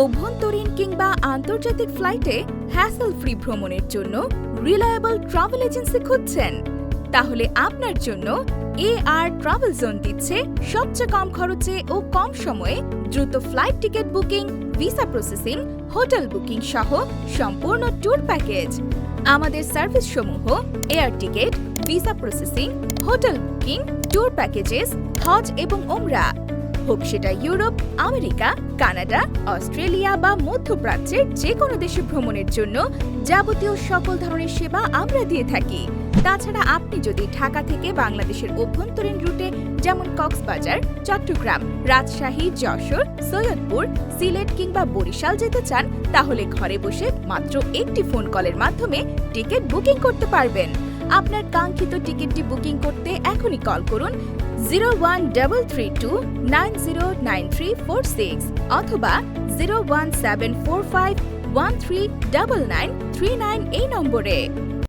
অভ্যন্তরীণ কিংবা আন্তর্জাতিক ফ্লাইটে হ্যাসেল ফ্রি ভ্রমণের জন্য রিলায়েবল ট্রাভেল এজেন্সি খুঁজছেন। তাহলে আপনার জন্য এ আর ট্রাভেল জোন দিচ্ছে সবচেয়ে কম খরচে ও কম সময়ে দ্রুত flight ticket booking visa processing hotel booking সহ সম্পূর্ণ ট্যুর প্যাকেজ আমাদের সার্ভিস সমূহ air ticket visa processing hotel booking tour packages হজ এবং ওমরা হোক সেটা ইউরোপ, আমেরিকা, কানাডা, অস্ট্রেলিয়া বা মধ্যপ্রাচ্যের যে কোনো দেশে ভ্রমণের জন্য যাবতীয় সকল ধরনের সেবা আমরা দিয়ে থাকি। তাছাড়া আপনি যদি ঢাকা থেকে বাংলাদেশের অভ্যন্তরীণ রুটে যেমন কক্সবাজার, চট্টগ্রাম, রাজশাহী, যশোর, সৈয়দপুর, সিলেট কিংবা বরিশাল যেতে চান, তাহলে ঘরে বসে মাত্র একটি ফোন কলের মাধ্যমে টিকিট বুকিং করতে পারবেন। আপনার কাঙ্ক্ষিত টিকিটটি বুকিং এখনই কল করুন zero one double three two nine zero nine three four six অথবা zero one seven four five one three double nine three nine এই নম্বরে।